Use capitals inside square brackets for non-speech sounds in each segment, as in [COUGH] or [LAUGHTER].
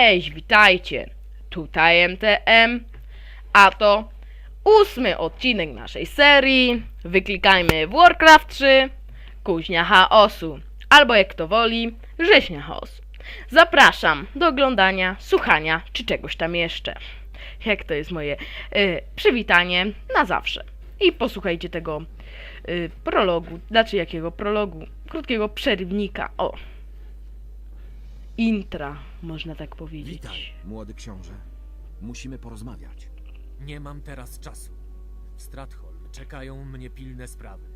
Cześć, witajcie. Tutaj MTM, a to ósmy odcinek naszej serii. Wyklikajmy w Warcraft 3 Kuźnia Chaosu, albo jak to woli, Rzeźnia Chaosu. Zapraszam do oglądania, słuchania czy czegoś tam jeszcze. Jak to jest moje y, przywitanie na zawsze. I posłuchajcie tego y, prologu, znaczy jakiego prologu, krótkiego przerywnika. O, intra, można tak powiedzieć. Witaj, młody książę. Musimy porozmawiać. Nie mam teraz czasu. W Stratholm czekają mnie pilne sprawy.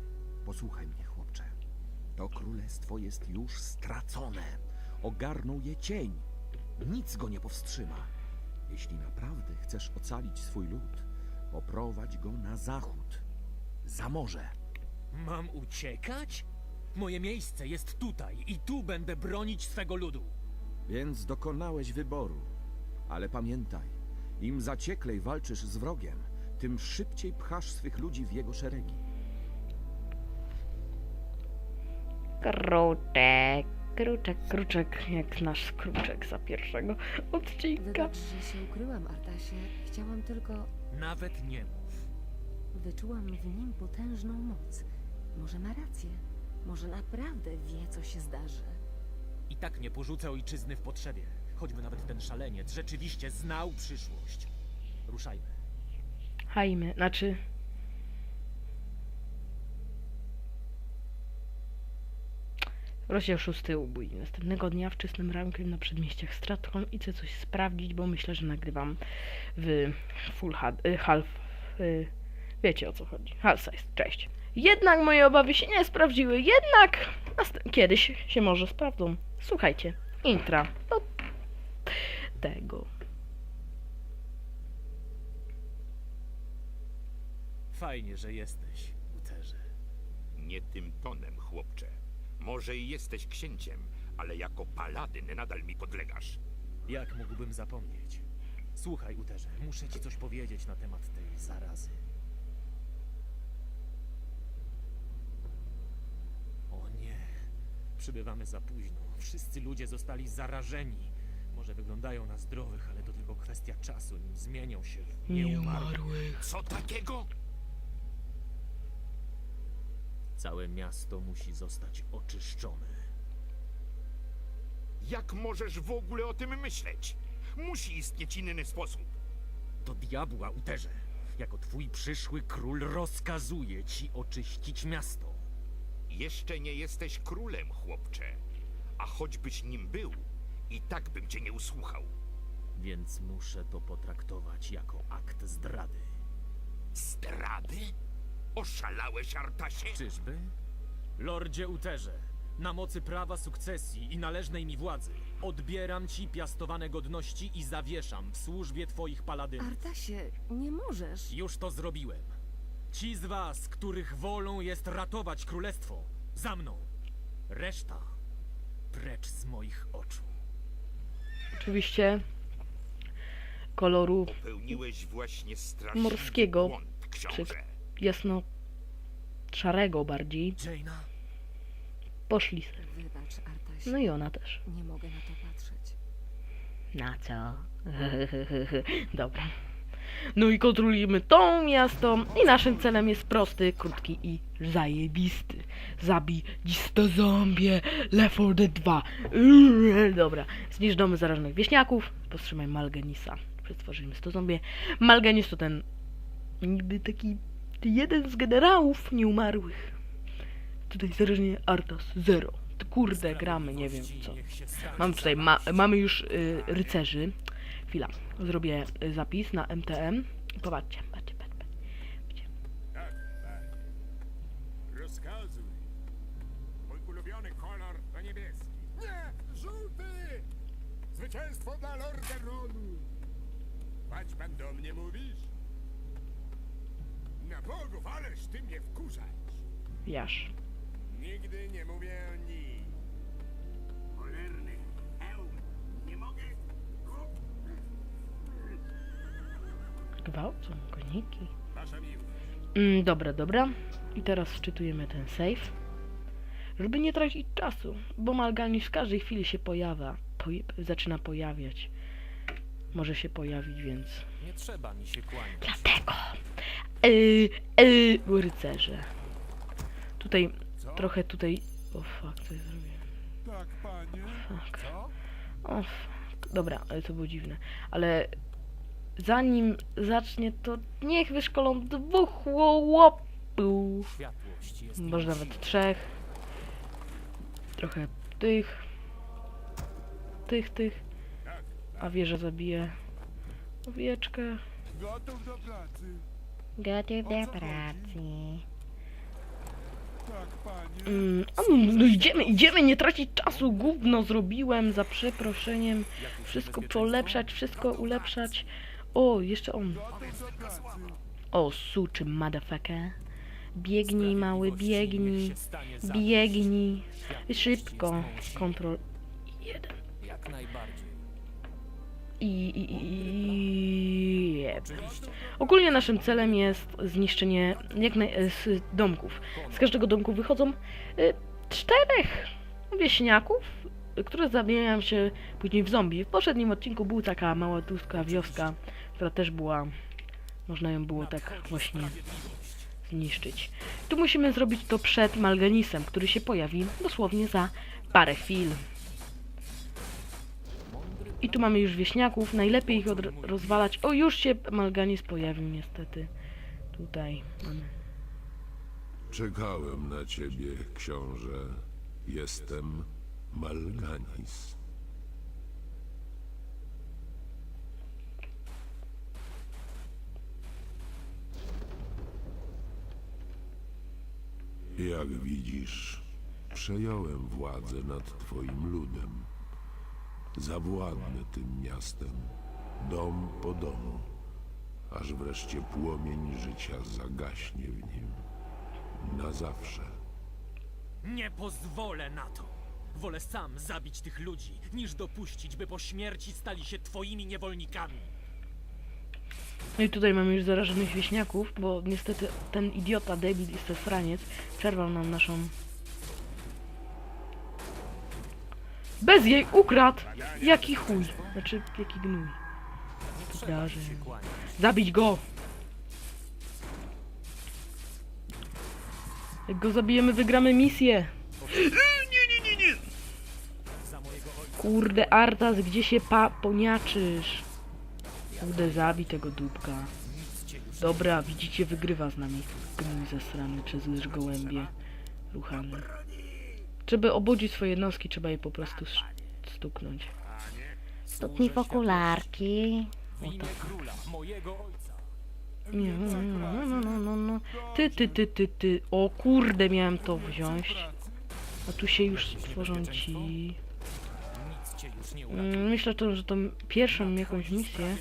Posłuchaj mnie, chłopcze. To królestwo jest już stracone. Ogarnął je cień. Nic go nie powstrzyma. Jeśli naprawdę chcesz ocalić swój lud, poprowadź go na zachód. Za morze. Mam uciekać? Moje miejsce jest tutaj i tu będę bronić swego ludu. Więc dokonałeś wyboru. Ale pamiętaj, im zacieklej walczysz z wrogiem, tym szybciej pchasz swych ludzi w jego szeregi. Kruczek, kruczek, kruczek, jak nasz kruczek za pierwszego odcinka. Wybacz, że się ukryłam, Artasie. Chciałam tylko... Nawet nie mów. Wyczułam w nim potężną moc. Może ma rację. Może naprawdę wie, co się zdarzy. I tak nie porzucę ojczyzny w potrzebie. Choćby nawet ten szaleniec rzeczywiście znał przyszłość. Ruszajmy. Hajmy, znaczy... Rozdział szósty ubój. Następnego dnia wczesnym rankiem na przedmieściach Stratholm idę coś sprawdzić, bo myślę, że nagrywam w full had, y, half... Y, wiecie o co chodzi. Half size, cześć. Jednak moje obawy się nie sprawdziły, jednak kiedyś się może sprawdzą. Słuchajcie, intra do tego. Fajnie, że jesteś, Uterze. Nie tym tonem, chłopcze. Może i jesteś księciem, ale jako paladyn nadal mi podlegasz. Jak mógłbym zapomnieć? Słuchaj, Uterze, muszę ci coś powiedzieć na temat tej zarazy. O nie, przybywamy za późno. Wszyscy ludzie zostali zarażeni. Może wyglądają na zdrowych, ale to tylko kwestia czasu, nim zmienią się w nieumarłych. Co takiego? Całe miasto musi zostać oczyszczone. Jak możesz w ogóle o tym myśleć? Musi istnieć inny sposób. Do diabła, Uterze! Jako twój przyszły król rozkazuje ci oczyścić miasto. Jeszcze nie jesteś królem, chłopcze. A choćbyś nim był, i tak bym cię nie usłuchał. Więc muszę to potraktować jako akt zdrady. Zdrady? Oszalałeś, Artasie? Czyżby? Lordzie Uterze, na mocy prawa sukcesji i należnej mi władzy, odbieram ci piastowane godności i zawieszam w służbie twoich paladynów. Artasie, nie możesz. Już to zrobiłem. Ci z was, których wolą jest ratować królestwo, za mną. Reszta precz z moich oczu. Oczywiście koloru Popełniłeś właśnie straszny Morskiego, błąd, książę. jasno szarego bardziej. Jaina, Poszli se. Wybacz, Artasie. No i ona też. Nie mogę na to patrzeć. Na co? [LAUGHS] Dobra. No i kontrolujemy to miasto i naszym celem jest prosty, krótki i zajebisty. Zabij 100 zombie, Left 4 Dead 2. [LAUGHS] Dobra, zniszcz domy zarażonych wieśniaków, powstrzymaj Malgenisa. Przetworzymy 100 zombie. Malgenis to ten niby taki jeden z generałów nieumarłych. Tutaj zarażenie Artas, zero. To Kurde, gramy, nie wiem co. Mam tutaj, ma, mamy już y, rycerzy. Chwila, zrobię y, zapis na MTM. Popatrzcie, patrzcie, patrzcie. patrzcie. Tak, tak. Rozkazuj. Mój ulubiony kolor to niebieski. Nie, żółty! Zwycięstwo dla Lorda Ronu. Bać pan do mnie mówisz? Na bogów, ależ ty mnie wkurzasz. Jaż. Nigdy nie mówię nic. Cholerny Gwałcą, koniki. Mm, dobra, dobra. I teraz wczytujemy ten save. Żeby nie tracić czasu, bo Malganis w każdej chwili się pojawia. Poje zaczyna pojawiać. może się pojawić, więc... Nie trzeba mi się kłaniać. Dlatego! Yy, yy, rycerze. Tutaj, trochę tutaj... O fuck, co ja zrobiłem? Tak, panie. Fuck. Co? O, fuck. Dobra, ale to było dziwne. Ale zanim zacznie, to niech wyszkolą dwóch chłopów. Może nawet trzech. Trochę tych. Tych, tych. A wieżę zabije. Owieczkę. Gotów do pracy. Gotów do pracy. Tak. Mm, a, no idziemy, idziemy, nie tracić czasu. Gówno zrobiłem za przeproszeniem. Wszystko polepszać, wszystko ulepszać. O, jeszcze on. O, suczy motherfucker. Biegnij, mały, biegnij. Biegnij. Szybko. Kontrol. Jeden. I, i, i, jeb. Ogólnie naszym celem jest zniszczenie jak naj, z domków. Z każdego domku wychodzą y, czterech wieśniaków, które zamieniają się później w zombie. W poprzednim odcinku była taka mała tuska wioska, która też była, można ją było tak właśnie zniszczyć. Tu musimy zrobić to przed Malganisem, który się pojawi dosłownie za parę chwil. I tu mamy już wieśniaków, najlepiej ich rozwalać. O, już się Malganis pojawił niestety. Tutaj mamy. Czekałem na ciebie, książę. Jestem Malganis. Jak widzisz, przejąłem władzę nad twoim ludem. Zawładnę tym miastem, dom po domu, aż wreszcie płomień życia zagaśnie w nim. Na zawsze. Nie pozwolę na to. Wolę sam zabić tych ludzi, niż dopuścić, by po śmierci stali się twoimi niewolnikami. No i tutaj mamy już zarażonych wieśniaków, bo niestety ten idiota, debil i stefraniec przerwał nam naszą... Bez jej ukradł! Jaki chuj! Znaczy, jaki gnój. Nie Darzy. Zabić go! Jak go zabijemy, wygramy misję! Za mojego ojca. Kurde, Artas, gdzie się pa poniaczysz? Kurde, zabij tego dupka. Dobra, widzicie, wygrywa z nami. Gnój zasrany przez łyż gołębie. Ruchany. Żeby obudzić swoje jednostki, trzeba je po prostu stuknąć. Stuknij w okularki. W imię króla, mojego ojca. Nie, no, no, no, no, no, no. Ty, ty, ty, ty, ty. O kurde, miałem to wziąć. A tu się już stworzą ci... Nic cię już nie uratuje. Mm, Myślę, to, że to pierwszą jakąś misję.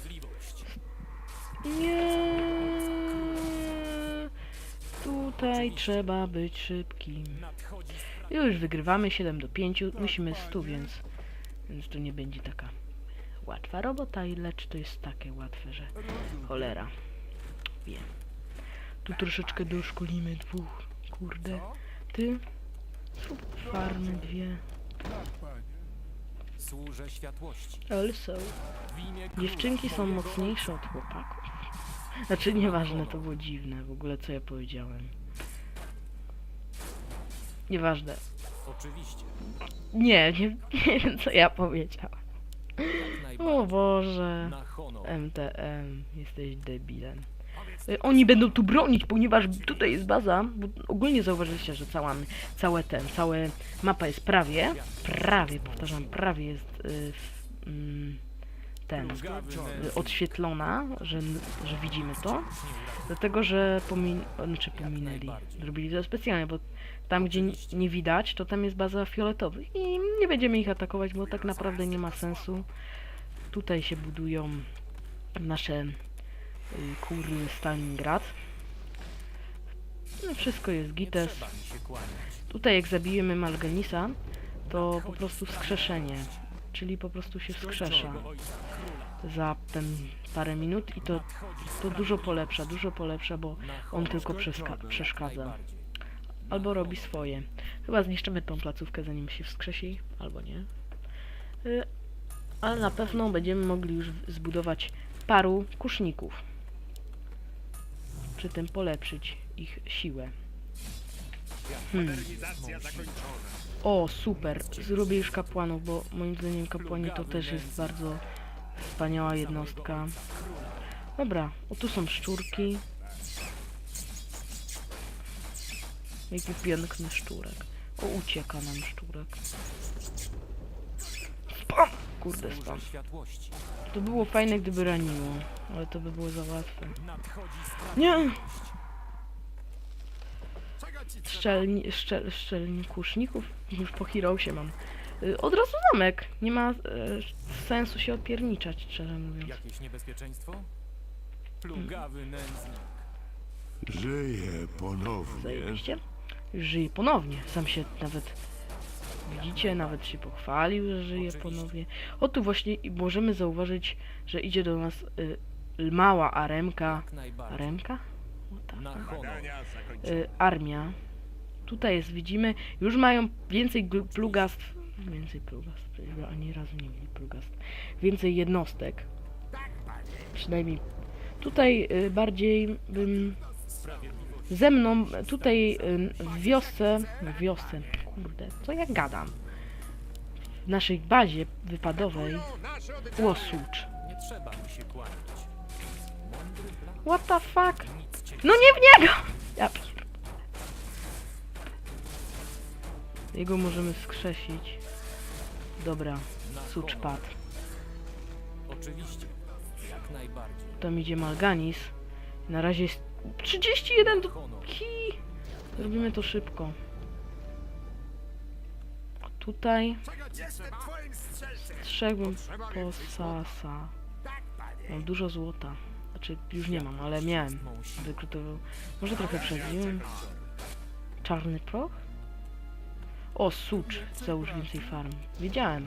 Nie. Tutaj trzeba być szybkim. Już wygrywamy 7 do 5. Musimy 100, więc, więc to nie będzie taka łatwa robota, i lecz to jest takie łatwe, że cholera. Wiem. Tu troszeczkę doszkolimy dwóch. Kurde. Ty. Farmy dwie. Służę światłości. Ale są. Króla, Dziewczynki są mocniejsze od chłopaków. Znaczy nieważne, to było dziwne w ogóle co ja powiedziałem. Nieważne. Oczywiście. Nie, nie, nie wiem co ja powiedziałam. Jak O. Boże. Na honor. MTM, jesteś debilem. Y, Oni będą tu bronić, ponieważ tutaj jest baza, bo ogólnie zauważyliście, że cała, całe ten, cała mapa jest prawie, prawie, powtarzam, prawie jest y, w, mm, ten, y, odświetlona, że, że widzimy to, dlatego, że pomin znaczy pominęli, zrobili to specjalnie, bo tam, gdzie ni- nie widać, to tam jest baza fioletowych i nie będziemy ich atakować, bo tak naprawdę nie ma sensu. Tutaj się budują nasze y, kurwy Stalingrad. No, wszystko jest gites. Tutaj jak zabijemy Malganisa, to po prostu wskrzeszenie. Czyli po prostu się wskrzesza. Za ten parę minut i to, to dużo polepsza, dużo polepsza, bo on tylko przeszkadza. Albo robi swoje. Chyba zniszczymy tą placówkę zanim się wskrzesi, albo nie. Y, ale na pewno będziemy mogli już zbudować paru kuszników. Przy tym polepszyć ich siłę. Hmm. O, super. Zrobię już kapłanów, bo moim zdaniem kapłani to też jest bardzo wspaniała jednostka. Dobra, o tu są szczurki. Jaki piękny szczurek. O, ucieka nam szczurek. Spam! Kurde, spam. To było fajne, gdyby raniło, ale to by było za łatwe. Nie! Szczelni, szczel, szczelni kuszników? Już po Heroesie mam. Y, Od razu zamek. Nie ma e, sensu się opierniczać, szczerze mówiąc. Jakieś niebezpieczeństwo? Plugawy nędznik. Żyję ponownie. Zajebiście. Żyje ponownie. Sam się nawet... Widzicie, nawet się pochwalił, że żyje ponownie. O tu właśnie możemy zauważyć, że idzie do nas y, mała aremka. Aremka? Na honor. Zakończone. y, armia. Tutaj jest, widzimy, już mają więcej plugastw. Więcej plugastw, przecież ani razu nie mieli plugastw. Więcej jednostek. Przynajmniej tutaj y, bardziej bym ze mną tutaj y, w wiosce, w wiosce, kurde, co ja gadam? W naszej bazie wypadowej. Łosucz. What the fuck? No nie w niego! Ja. Jego możemy skrzesić. Dobra, na sucz honor. padł. Oczywiście. Jak najbardziej. Tam idzie Malganis. Na razie jest 31 do Honor. ki. Zrobimy to szybko. Tutaj Czego ci Jestem twoim strzelcem. trzech bym Potrzeba więcej posasa. Mam dużo złota. Znaczy już nie mam, ale miałem. Wykrutował. Może trochę przebiłem. Czarny proch? O, sucz. Załóż więcej farm. Wiedziałem.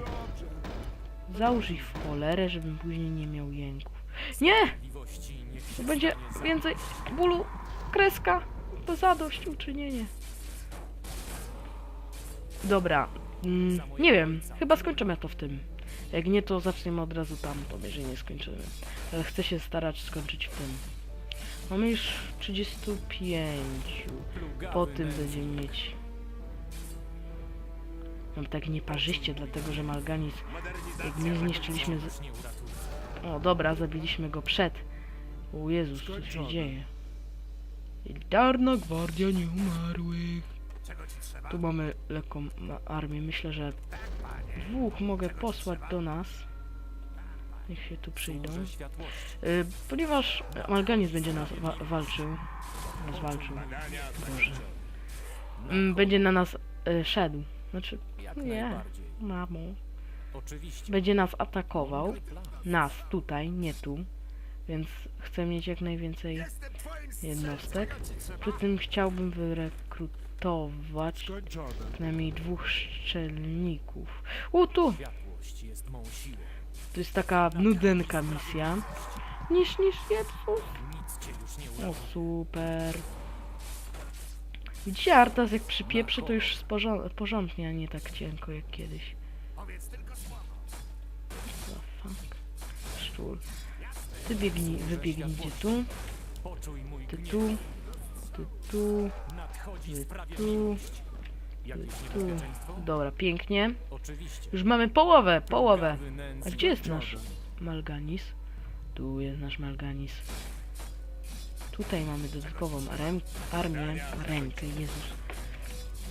Załóż ich w cholerę, żebym później nie miał jęków. Nie! To będzie więcej bólu. Kreska. To zadośćuczynienie. Dobra. Mm, nie wiem. Chyba skończymy to w tym. Jak nie, to zaczniemy od razu tam, to jeżeli nie skończymy. Ale chcę się starać skończyć w tym. Mamy już 35. Plugawy Po tym będziemy mieć. Mam tak nieparzyście, dlatego że Malganis, jak nie zniszczyliśmy. Z... O, dobra, zabiliśmy go przed. O Jezus, co się dzieje? Elitarna Gwardia Nieumarłych. Tu mamy lekką armię. Myślę, że dwóch mogę posłać do nas. Niech się tu przyjdą. Służę światłości. Y, ponieważ Malganis będzie nas wa walczył. Nas walczył. Boże. Mm, będzie na nas y, szedł. Znaczy, Jak nie. najbardziej. mamo. Oczywiście. Będzie nas atakował. Nas tutaj, nie tu. Więc chcę mieć jak najwięcej jednostek. Przy tym chciałbym wyrekrutować przynajmniej dwóch szczelników. U tu! Światłość jest mą siłą. To jest taka nudenka misja. Niż, niż Jezus. Nic cię już nie O super. Widzicie, Artas jak przypieprzy to już porządnie, a nie tak cienko jak kiedyś. The fuck? Szczur. Ty biegnij, wybiegnijcie tu, ty tu, ty tu, ty tu, tu. Dobra, pięknie. Już mamy połowę, połowę. A gdzie jest nasz. Malganis? Tu jest nasz Malganis. Tutaj mamy dodatkową armię. Rękę, Jezus.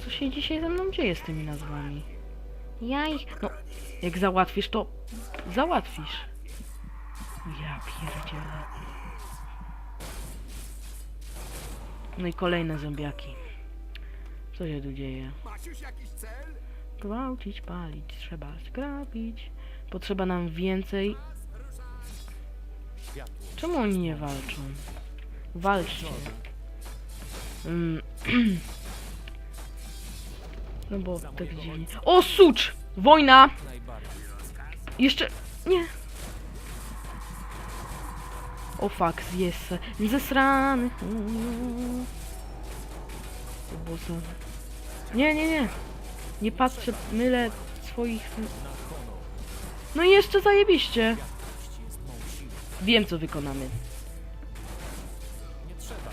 Co się dzisiaj ze mną dzieje z tymi nazwami? Ja ich... No, jak załatwisz, to załatwisz. Ja pierdzielę. No i kolejne zombiaki. Co się tu dzieje? Gwałcić, palić, trzeba zgrabić. Potrzeba nam więcej. Czemu oni nie walczą? Walczcie. Mm. [CLEARS THROAT] No bo tak dziwnie. O, sucz! Wojna! Jeszcze... Nie. O fuck, jest zesrany. Za... Nie, nie, nie. Nie patrzę, mylę swoich... No i jeszcze zajebiście. Wiem, co wykonamy.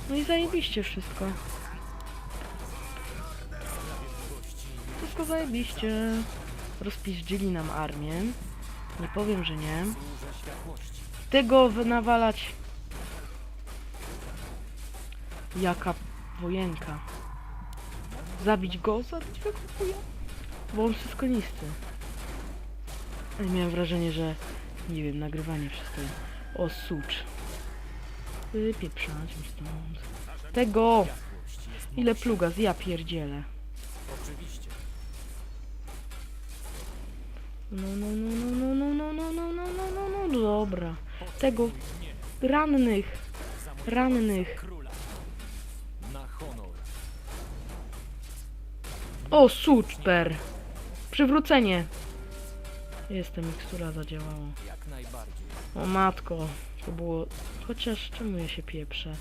No i zajebiście wszystko. Wszystko zajebiście. Rozpiździli nam armię. Nie powiem, że nie. Tego wy- nawalać. Jaka wojenka. Zabić go? Zabić go? chuja? Bo on wszystko Miałem wrażenie, że nie wiem, nagrywanie przestaje. O, sucz. Wypieprzać mi stąd. Tego! Ile pluga, z ja pierdzielę. Oczywiście. No, no, no, no, no, no, no, no, no, no, no, no, no, dobra. Tego. Rannych. Rannych. O, super. Przywrócenie. Jestem, mikstura zadziałała. O matko, to było... Chociaż czemu ja się pieprzę?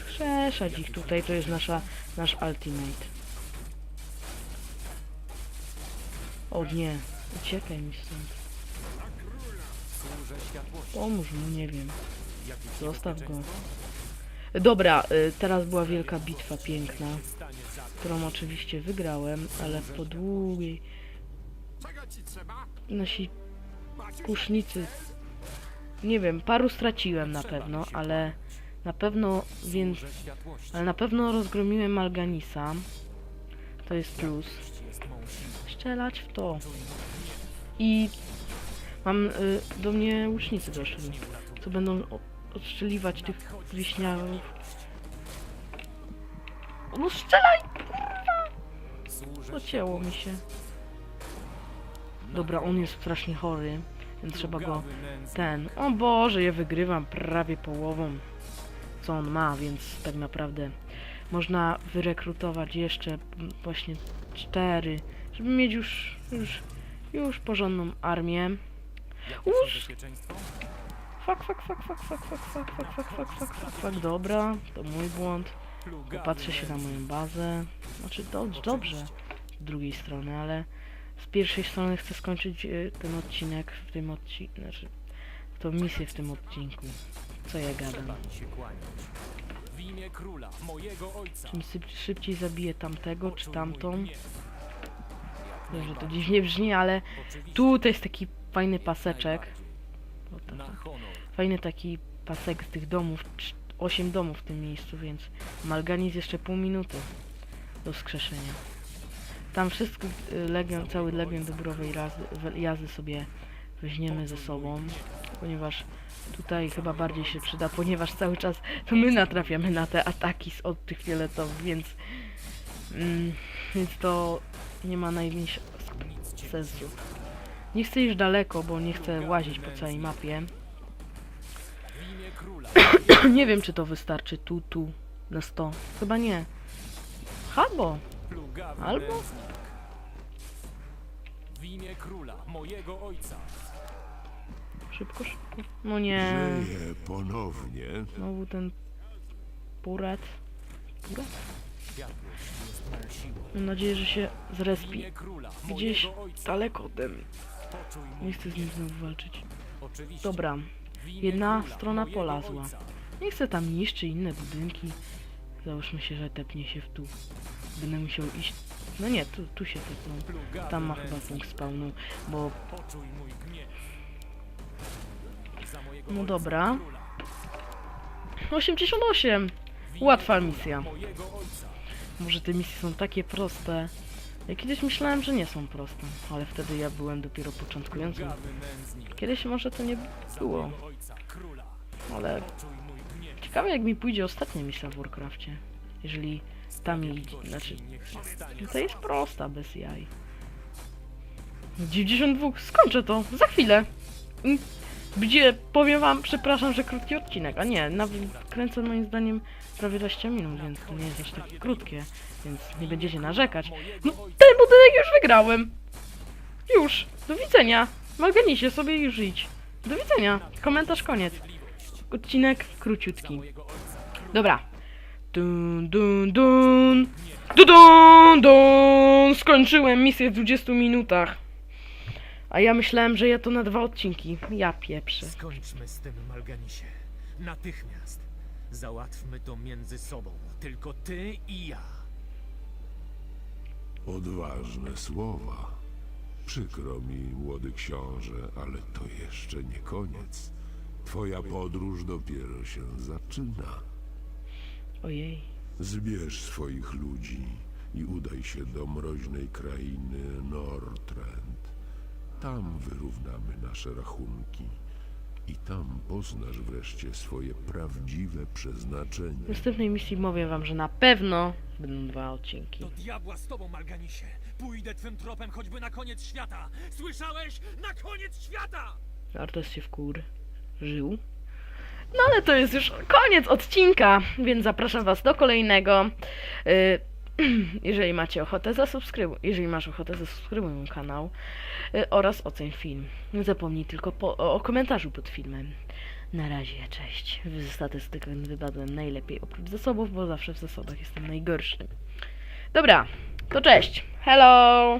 Skrzeszać ich tutaj, to jest nasza, nasz ultimate. O nie, uciekaj mi stąd. Pomóż mu, nie wiem. Zostaw go. Dobra, y, teraz była wielka bitwa piękna, którą oczywiście wygrałem, ale po długiej... Nasi kusznicy... Nie wiem, paru straciłem na pewno, ale... Na pewno, więc... Ale na pewno rozgromiłem Malganisa. To jest plus. Strzelać w to. I mam y, do mnie łucznicy doszli, co będą odstrzeliwać tych wieśniarów. No strzelaj! Służę Pocięło mi się. Dobra, on jest strasznie chory, więc trzeba go ten. O Boże, ja wygrywam prawie połową, co on ma, więc tak naprawdę można wyrekrutować jeszcze mm, właśnie cztery, żeby mieć już, już, już porządną armię. Uż! Fuck, fuck, fuck, fuck, fuck, fuck, fuck, fuck, fuck, fuck, fuck, fuck, fuck, dobra, to mój błąd. Popatrzę się na moją bazę. Znaczy, dobrze z drugiej strony, ale z pierwszej strony chcę skończyć y, ten odcinek w tym odcinku, znaczy tą misję w tym odcinku. Co ja gadam? W imię króla, mojego ojca. Szybciej zabiję tamtego czy tamtą. Wiem, że to dziwnie brzmi, ale Oczywiście. tu to jest taki fajny paseczek. Fajny taki pasek z tych domów. 8 domów w tym miejscu, więc Malganiz jeszcze pół minuty do skrzeszenia. Tam wszystko, y, legion, cały legion dobrowej jazdy, sobie weźmiemy ze sobą, ponieważ tutaj chyba bardziej się przyda, ponieważ cały czas to my natrafiamy na te ataki od tych fioletowych, więc mm, więc to nie ma najmniejszego sensu. Nie chcę iść daleko, bo nie chcę łazić po całej mapie. [COUGHS] Nie wiem, czy to wystarczy tu, tu, na 100. Chyba nie. Albo. Plugawy Albo- nędznik. W imię króla, mojego ojca. Szybko, szybko. No nie. Żyje ponownie. Znowu ten puret. Puret? Światłość jest mą siłą. Mam nadzieję, że się W zrespi. imię króla, Gdzieś mojego ojca. daleko ode mnie. Poczuj mój Nie chcę z nim znowu walczyć. Oczywiście. Dobra. W imię jedna króla, strona mojego polazła. ojca. Nie chcę tam niszczyć inne budynki. Załóżmy się, że tepnie się w tu. Będę musiał iść. No nie, tu, tu się tepną. Tam ma chyba punkt spawnu, bo No dobra. króla. 88! W imię Łatwa misja. Może te misje są takie proste. Ja kiedyś myślałem, że nie są proste, ale wtedy ja byłem dopiero początkującym. Kiedyś może to nie było, ale ciekawe jak mi pójdzie ostatnia misja w Warcrafcie. Jeżeli tam idzie, znaczy, się no to jest prosta, bez jaj. 92, skończę to, za chwilę. Mm, Gdzie, powiem wam, przepraszam, że krótki odcinek, a nie, nawet kręcę moim zdaniem prawie 20 minut, więc to nie jest aż tak krótkie, więc nie będziecie narzekać. No, ten budynek już wygrałem! Już, do widzenia! Malganisie sobie już idź. Do widzenia, komentarz koniec. Odcinek króciutki. Dobra. Dun, dun, dun. Dun, dun, dun. Skończyłem misję w 20 minutach. A ja myślałem, że ja to na dwa odcinki. Ja pieprzę. Skończmy z tym, Malganisie. Natychmiast. Załatwmy to między sobą. Tylko ty i ja. Odważne słowa. Przykro mi, młody książę, ale to jeszcze nie koniec. Twoja podróż dopiero się zaczyna. Ojej. Zbierz swoich ludzi i udaj się do mroźnej krainy Northrend. Tam wyrównamy nasze rachunki i tam poznasz wreszcie swoje prawdziwe przeznaczenie. W następnej misji mówię wam, że na pewno będą dwa odcinki. Do diabła z tobą, Malganisie. Pójdę twym tropem choćby na koniec świata. Słyszałeś? Na koniec świata! Artes się wkur żył. No ale to jest już koniec odcinka, więc zapraszam was do kolejnego. Y, [CLEARS THROAT] Jeżeli macie ochotę, zasubskrybuj. Jeżeli masz ochotę, zasubskrybuj mój kanał y, oraz oceń film. Nie zapomnij tylko po, o, komentarzu pod filmem. Na razie, cześć. W statystykach wypadłem najlepiej oprócz zasobów, bo zawsze w zasobach jestem najgorszy. Dobra, to cześć. Hello!